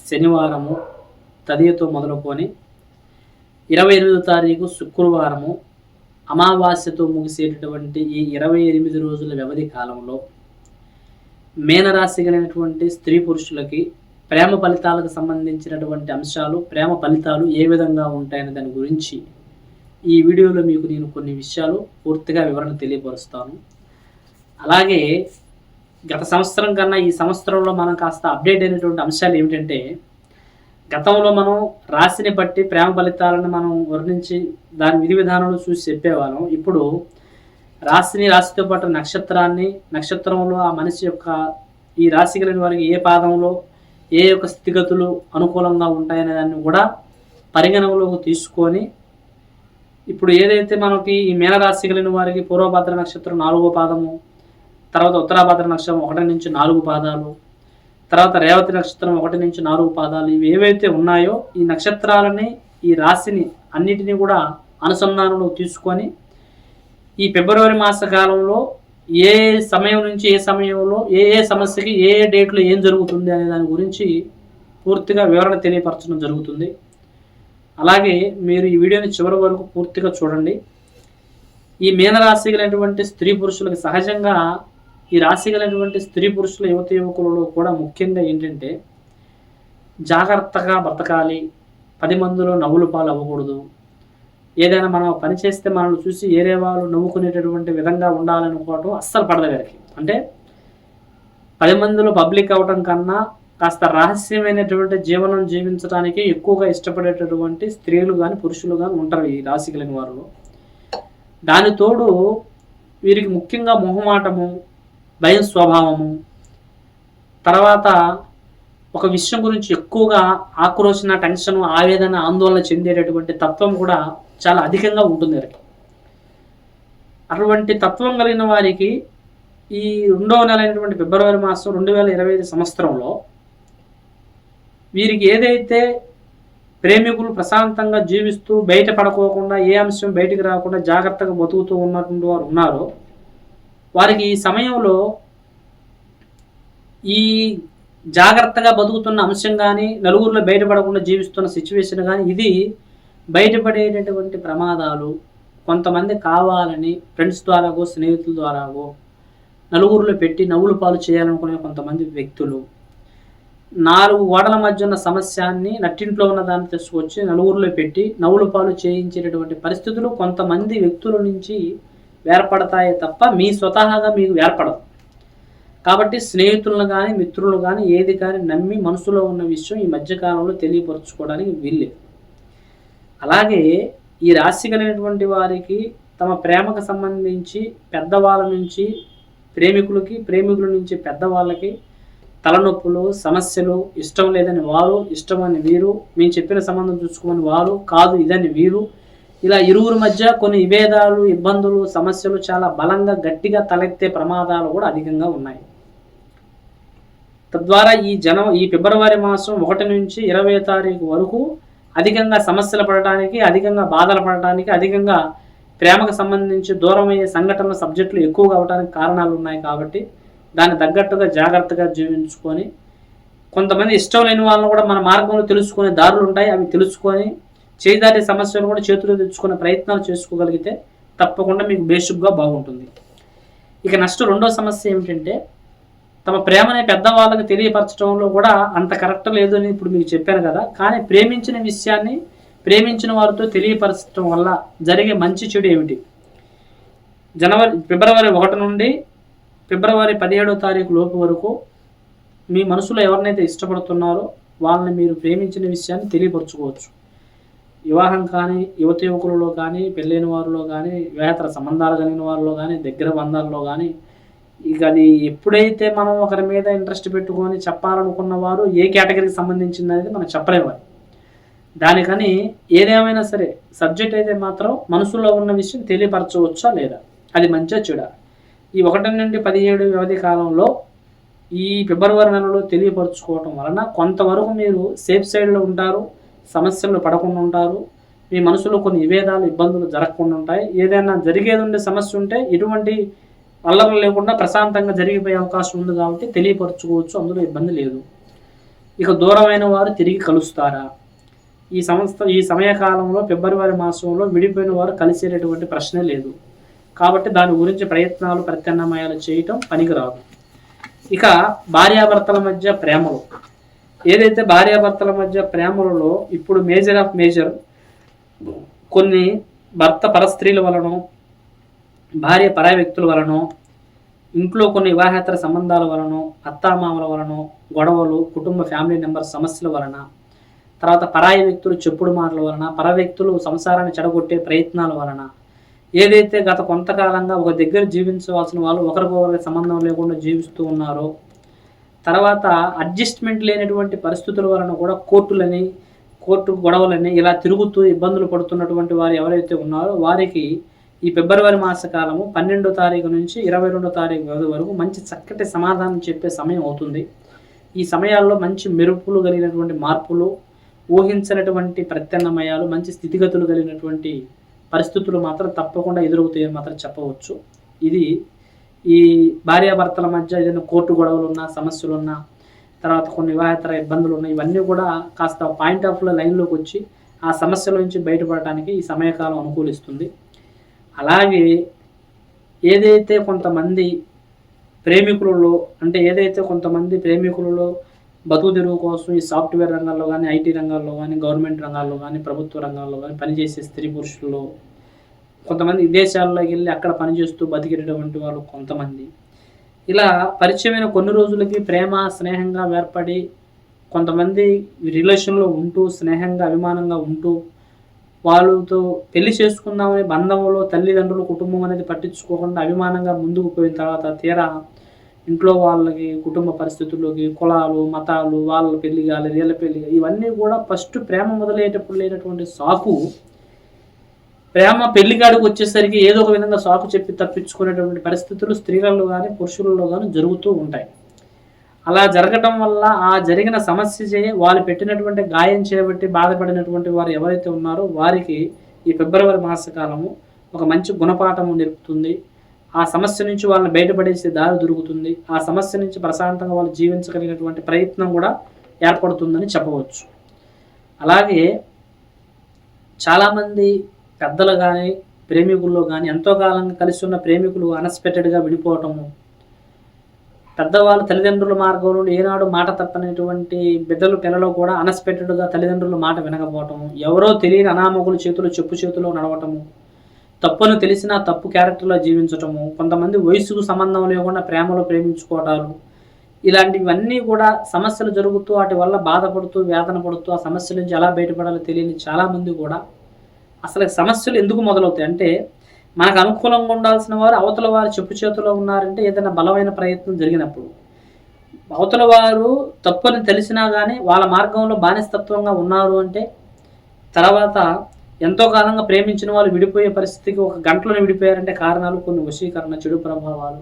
శనివారము తదియతో మొదలుకొని ఇరవై ఎనిమిదో తారీఖు శుక్రవారము అమావాస్యతో ముగిసేటటువంటి ఈ ఇరవై ఎనిమిది రోజుల వ్యవధి కాలంలో మేనరాశి కలిగినటువంటి స్త్రీ పురుషులకి ప్రేమ ఫలితాలకు సంబంధించినటువంటి అంశాలు ప్రేమ ఫలితాలు ఏ విధంగా ఉంటాయనే దాని గురించి ఈ వీడియోలో మీకు నేను కొన్ని విషయాలు పూర్తిగా వివరణ తెలియపరుస్తాను. అలాగే గత సంవత్సరం కన్నా ఈ సంవత్సరంలో మనం కాస్త అప్డేట్ అయినటువంటి అంశాలు ఏమిటంటే గతంలో మనం రాశిని బట్టి ప్రేమ ఫలితాలను మనం వర్ణించి దాని విధి విధానంలో చూసి చెప్పేవాళ్ళం. ఇప్పుడు రాశిని రాశితో పాటు నక్షత్రాన్ని నక్షత్రంలో ఆ మనిషి యొక్క ఈ రాశి కలిగిన వారికి ఏ పాదంలో ఏ యొక్క స్థితిగతులు అనుకూలంగా ఉంటాయనే దాన్ని కూడా పరిగణనలోకి తీసుకొని ఇప్పుడు ఏదైతే మనకి ఈ మీనరాశి కలిగిన వారికి పూర్వభద్ర నక్షత్రం నాలుగో పాదము తర్వాత ఉత్తరాభాద్ర నక్షత్రం ఒకటి నుంచి నాలుగు పాదాలు తర్వాత రేవతి నక్షత్రం ఒకటి నుంచి నాలుగు పాదాలు. ఇవి ఏవైతే ఉన్నాయో ఈ నక్షత్రాలని ఈ రాశిని అన్నిటినీ కూడా అనుసంధానంలో తీసుకొని ఈ ఫిబ్రవరి మాస కాలంలో ఏ సమయం నుంచి ఏ సమయంలో ఏ ఏ సమస్యకి ఏ ఏ డేట్లో ఏం జరుగుతుంది అనే దాని గురించి పూర్తిగా వివరణ తెలియపరచడం జరుగుతుంది. అలాగే మీరు ఈ వీడియోని చివరి వరకు పూర్తిగా చూడండి. ఈ మీనరాశి కలిగినటువంటి స్త్రీ పురుషులకు సహజంగా ఈ రాశి కలిగినటువంటి స్త్రీ పురుషుల యువత యువకులలో కూడా ముఖ్యంగా ఏంటంటే జాగ్రత్తగా బ్రతకాలి. పది మందిలో నవ్వులు పాలు అవ్వకూడదు ఏదైనా మనం పని చేస్తే మనల్ని చూసి ఏరే వాళ్ళు నవ్వుకునేటటువంటి విధంగా ఉండాలనుకోవటం అస్సలు పడదు వీరికి అంటే పది మందిలో పబ్లిక్ అవటం కన్నా కాస్త రహస్యమైనటువంటి జీవనం జీవించడానికి ఎక్కువగా ఇష్టపడేటటువంటి స్త్రీలు కానీ పురుషులు కానీ ఉంటారు ఈ రాశి కలిగిన వారిలో. దాని తోడు వీరికి ముఖ్యంగా మొహమాటము భయం స్వభావము తర్వాత ఒక విషయం గురించి ఎక్కువగా ఆక్రోషణ టెన్షన్ ఆవేదన ఆందోళన చెందేటటువంటి తత్వం కూడా చాలా అధికంగా ఉంటుంది వీరికి అటువంటి తత్వం కలిగిన వారికి ఈ రెండవ నెల అయినటువంటి ఫిబ్రవరి మాసం రెండు వేల ఇరవై ఐదు సంవత్సరంలో వీరికి ఏదైతే ప్రేమికులు ప్రశాంతంగా జీవిస్తూ బయట పడుకోకుండా ఏ అంశం బయటికి రాకుండా జాగ్రత్తగా బతుకుతూ ఉన్నటువంటి వారు ఉన్నారో వారికి ఈ సమయంలో ఈ జాగ్రత్తగా బతుకుతున్న అంశం కానీ నలుగురిలో బయటపడకుండా జీవిస్తున్న సిచ్యువేషన్ కానీ ఇది బయటపడేటటువంటి ప్రమాదాలు. కొంతమంది కావాలని ఫ్రెండ్స్ ద్వారాగో స్నేహితుల ద్వారాగో నలుగురిలో పెట్టి నవ్వులు పాలు చేయాలనుకునే కొంతమంది వ్యక్తులు. నాలుగు గోడల మధ్య ఉన్న సమస్యాన్ని నట్టింట్లో ఉన్న దాన్ని తీసుకొచ్చి నలుగురిలో పెట్టి నవ్వులు పాలు చేయించేటటువంటి పరిస్థితులు కొంతమంది వ్యక్తుల నుంచి ఏర్పడతాయి తప్ప మీ స్వతహాగా మీకు ఏర్పడదు కాబట్టి స్నేహితులను కానీ మిత్రులు కానీ ఏది కానీ నమ్మి మనసులో ఉన్న విషయం ఈ మధ్యకాలంలో తెలియపరచుకోవడానికి వీల్లేదు. అలాగే ఈ రాశి కలిగినటువంటి వారికి తమ ప్రేమకు సంబంధించి పెద్దవాళ్ళ నుంచి ప్రేమికులకి ప్రేమికుల నుంచి పెద్దవాళ్ళకి తలనొప్పులు సమస్యలు ఇష్టం లేదని వారు ఇష్టమని వీరు మేము చెప్పిన సంబంధం చూసుకోమని వారు కాదు ఇదని వీరు ఇలా ఇరువురి మధ్య కొన్ని విభేదాలు ఇబ్బందులు సమస్యలు చాలా బలంగా గట్టిగా తలెత్తే ప్రమాదాలు కూడా అధికంగా ఉన్నాయి. తద్వారా ఈ జనం ఈ ఫిబ్రవరి మాసం ఒకటి నుంచి ఇరవై తారీఖు వరకు అధికంగా సమస్యలు పడటానికి అధికంగా బాధలు పడటానికి అధికంగా ప్రేమకు సంబంధించి దూరమయ్యే సంఘటనలు సబ్జెక్టులు ఎక్కువగా అవడానికి కారణాలు ఉన్నాయి కాబట్టి దాన్ని తగ్గట్టుగా జాగ్రత్తగా జీవించుకొని కొంతమంది ఇష్టం లేని వాళ్ళని కూడా మన మార్గంలో తెలుసుకునే దారులు ఉంటాయి. అవి తెలుసుకొని చేదాటే సమస్యలు కూడా చేతులు తెచ్చుకునే ప్రయత్నాలు చేసుకోగలిగితే తప్పకుండా మీకు బేసిక్గా బాగుంటుంది. ఇక నెక్స్ట్ రెండో సమస్య ఏమిటంటే తమ ప్రేమని పెద్దవాళ్ళకి తెలియపరచడంలో కూడా అంత కరెక్ట్ లేదు అని ఇప్పుడు మీకు చెప్పాను కదా. కానీ ప్రేమించిన విషయాన్ని ప్రేమించిన వారితో తెలియపరచడం వల్ల జరిగే మంచి చెడు ఏమిటి? జనవరి ఫిబ్రవరి ఒకటి నుండి ఫిబ్రవరి పదిహేడో తారీఖు లోపు వరకు మీ మనసులో ఎవరినైతే ఇష్టపడుతున్నారో వాళ్ళని మీరు ప్రేమించిన విషయాన్ని తెలియపరచుకోవచ్చు. వివాహం కానీ యువత యువకులలో కానీ పెళ్ళైన వారిలో కానీ వివాహేతర సంబంధాలు కలిగిన వారిలో కానీ దగ్గర బంధాల్లో కానీ ఇక అది ఎప్పుడైతే మనం ఒకరి మీద ఇంట్రెస్ట్ పెట్టుకొని చెప్పాలనుకున్న వారు ఏ కేటగిరీకి సంబంధించింది అనేది మనం చెప్పలేము దానికని ఏదేమైనా సరే సబ్జెక్ట్ అయితే మాత్రం మనసులో ఉన్న విషయం తెలియపరచవచ్చా లేదా? అది మంచిగా చెడా ఈ ఒకటి నుండి పదిహేడు వ్యవధి కాలంలో ఈ ఫిబ్రవరి నెలలో తెలియపరచుకోవటం వలన కొంతవరకు మీరు సేఫ్ సైడ్లో ఉంటారు. సమస్యలు పడకుండా ఉంటారు. మీ మనసులో కొన్ని విభేదాలు ఇబ్బందులు జరగకుండా ఉంటాయి. ఏదైనా జరిగేది ఉండే సమస్య ఉంటే ఎటువంటి అల్లర్లు లేకుండా ప్రశాంతంగా జరిగిపోయే అవకాశం ఉంది కాబట్టి తెలియపరచుకోవచ్చు. అందులో ఇబ్బంది లేదు. ఇక దూరమైన వారు తిరిగి కలుస్తారా? ఈ సంస్థ ఈ సమయకాలంలో ఫిబ్రవరి మాసంలో విడిపోయిన వారు కలిసేటటువంటి ప్రశ్నే లేదు. కాబట్టి దాని గురించి ప్రయత్నాలు ప్రత్యామ్నాయాలు చేయటం పనికిరాదు. ఇక భార్యాభర్తల మధ్య ప్రేమలు. ఏదైతే భార్యాభర్తల మధ్య ప్రేమలలో ఇప్పుడు మేజర్ ఆఫ్ మేజర్ కొన్ని భర్త పరస్త్రీల వలన భార్య పరాయ వ్యక్తుల వలన ఇంట్లో కొన్ని వివాహేతర సంబంధాల వలన అత్తామామల వలన గొడవలు కుటుంబ ఫ్యామిలీ మెంబర్స్ సమస్యల వలన తర్వాత పరాయ వ్యక్తులు చెప్పుడు మాటల వలన పర వ్యక్తులు సంసారాన్ని చెడగొట్టే ప్రయత్నాల వలన ఏదైతే గత కొంతకాలంగా ఒక దగ్గర జీవించవలసిన వాళ్ళు ఒకరికొకరికి సంబంధం లేకుండా జీవిస్తూ ఉన్నారో తర్వాత అడ్జస్ట్మెంట్ లేనటువంటి పరిస్థితుల వలన కూడా కోర్టులని కోర్టు గొడవలని ఇలా తిరుగుతూ ఇబ్బందులు పడుతున్నటువంటి వారు ఎవరైతే ఉన్నారో వారికి ఈ ఫిబ్రవరి మాస కాలము పన్నెండో తారీఖు నుంచి ఇరవై రెండో తారీఖు వ్యవధి వరకు మంచి చక్కటి సమాధానం చెప్పే సమయం అవుతుంది. ఈ సమయాల్లో మంచి మెరుపులు కలిగినటువంటి మార్పులు ఊహించినటువంటి ప్రత్యామ్నాయాలు మంచి స్థితిగతులు కలిగినటువంటి పరిస్థితులు మాత్రం తప్పకుండా ఎదురవుతాయని మాత్రం చెప్పవచ్చు. ఇది ఈ భార్యాభర్తల మధ్య ఏదైనా కోర్టు గొడవలు ఉన్నా సమస్యలు ఉన్నా తర్వాత కొన్ని వివాహేతర ఇబ్బందులు ఉన్నాయి ఇవన్నీ కూడా కాస్త పాయింట్ ఆఫ్ లైన్లోకి వచ్చి ఆ సమస్యల నుంచి బయటపడటానికి ఈ సమయకాలం అనుకూలిస్తుంది. అలాగే ఏదైతే కొంతమంది ప్రేమికులలో అంటే ఏదైతే కొంతమంది ప్రేమికులలో బతుకు తెరువు కోసం ఈ సాఫ్ట్వేర్ రంగాల్లో కానీ ఐటీ రంగాల్లో కానీ గవర్నమెంట్ రంగాల్లో కానీ ప్రభుత్వ రంగాల్లో కానీ పనిచేసే స్త్రీ పురుషుల్లో కొంతమంది విదేశాల్లోకి వెళ్ళి అక్కడ పనిచేస్తూ బతికేటటువంటి వాళ్ళు కొంతమంది. ఇలా పరిచయమైన కొన్ని రోజులకి ప్రేమ స్నేహంగా ఏర్పడి కొంతమంది రిలేషన్లో ఉంటూ స్నేహంగా అభిమానంగా ఉంటూ వాళ్ళతో పెళ్ళి చేసుకుందామని బంధంలో తల్లిదండ్రులు కుటుంబం అనేది పట్టించుకోకుండా అభిమానంగా ముందుకు పోయిన తర్వాత తీరా ఇంట్లో వాళ్ళకి కుటుంబ పరిస్థితుల్లోకి కులాలు మతాలు వాళ్ళ పెళ్ళి కాలి వీళ్ళ పెళ్ళి ఇవన్నీ కూడా ఫస్ట్ ప్రేమ మొదలయ్యేటప్పుడు లేనటువంటి సాకు ప్రేమ పెళ్ళి కాడికి వచ్చేసరికి ఏదో ఒక విధంగా సాకు చెప్పి తప్పించుకునేటువంటి పరిస్థితులు స్త్రీలలో కానీ పురుషులలో కానీ జరుగుతూ ఉంటాయి. అలా జరగటం వల్ల ఆ జరిగిన సమస్య చే వాళ్ళు పెట్టినటువంటి గాయం చేయబట్టి బాధపడినటువంటి వారు ఎవరైతే ఉన్నారో వారికి ఈ ఫిబ్రవరి మాసకాలము ఒక మంచి గుణపాఠము నేర్పుతుంది. ఆ సమస్య నుంచి వాళ్ళని బయటపడేసే దారి దొరుకుతుంది. ఆ సమస్య నుంచి ప్రశాంతంగా వాళ్ళు జీవించగలిగినటువంటి ప్రయత్నం కూడా ఏర్పడుతుందని చెప్పవచ్చు. అలాగే చాలామంది పెద్దలు కానీ ప్రేమికుల్లో కానీ ఎంతో కాలంగా కలిసి ఉన్న ప్రేమికులు అన్ఎక్స్పెక్టెడ్గా విడిపోవటము. పెద్దవాళ్ళు తల్లిదండ్రుల మార్గంలో ఏనాడు మాట తప్పనటువంటి బిడ్డలు పిల్లలు కూడా అన్ఎక్స్పెక్టెడ్గా తల్లిదండ్రుల మాట వినకపోవటము. ఎవరో తెలియని అనామకుల చేతులు చెప్పు చేతిలో నడవటము. తప్పును తెలిసినా తప్పు క్యారెక్టర్లో జీవించటము. కొంతమంది వయసుకు సంబంధం లేకుండా ప్రేమలో ప్రేమించుకోవటాలు. ఇలాంటివన్నీ కూడా సమస్యలు జరుగుతూ వాటి వల్ల బాధపడుతూ వేదన పడుతూ ఆ సమస్య నుంచి ఎలా బయటపడాలో తెలియని చాలామంది కూడా అసలు సమస్యలు ఎందుకు మొదలవుతాయి? అంటే మనకు అనుకూలంగా ఉండాల్సిన వారు అవతల వారు చెప్పు చేతిలో ఉన్నారంటే ఏదైనా బలమైన ప్రయత్నం జరిగినప్పుడు. అవతల వారు తప్పని తెలిసినా కానీ వాళ్ళ మార్గంలో బానిసత్వంగా ఉన్నారు అంటే తర్వాత ఎంతో కాలంగా ప్రేమించిన వాళ్ళు విడిపోయే పరిస్థితికి ఒక గంటలోనే విడిపోయారంటే కారణాలు కొన్ని వశీకరణ చెడు ప్రభావాలు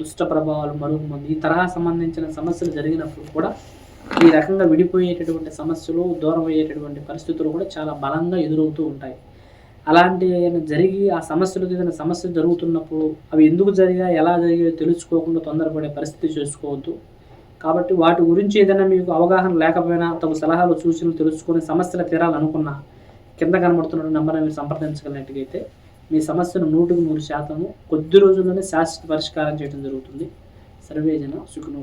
దుష్ట ప్రభావాలు మరుగుమంది ఈ తరహా సంబంధించిన సమస్యలు జరిగినప్పుడు కూడా ఈ రకంగా విడిపోయేటటువంటి సమస్యలు దూరం అయ్యేటటువంటి పరిస్థితులు కూడా చాలా బలంగా ఎదురవుతూ ఉంటాయి. అలాంటి ఏమైనా జరిగి ఆ సమస్యలకు ఏదైనా సమస్య జరుగుతున్నప్పుడు అవి ఎందుకు జరిగాయి ఎలా జరిగాయో తెలుసుకోకుండా తొందరపడే పరిస్థితి చేసుకోవద్దు. కాబట్టి వాటి గురించి ఏదైనా మీకు అవగాహన లేకపోయినా తగు సలహాలు సూచనలు తెలుసుకొని సమస్యలు తీరాలనుకున్నా కింద కనబడుతున్న నెంబర్ని మీరు సంప్రదించగలిగినట్టుగైతే మీ సమస్యను నూటికి నూరు శాతము కొద్ది రోజుల్లోనే శాశ్వత పరిష్కారం చేయడం జరుగుతుంది. సర్వేజన సుఖను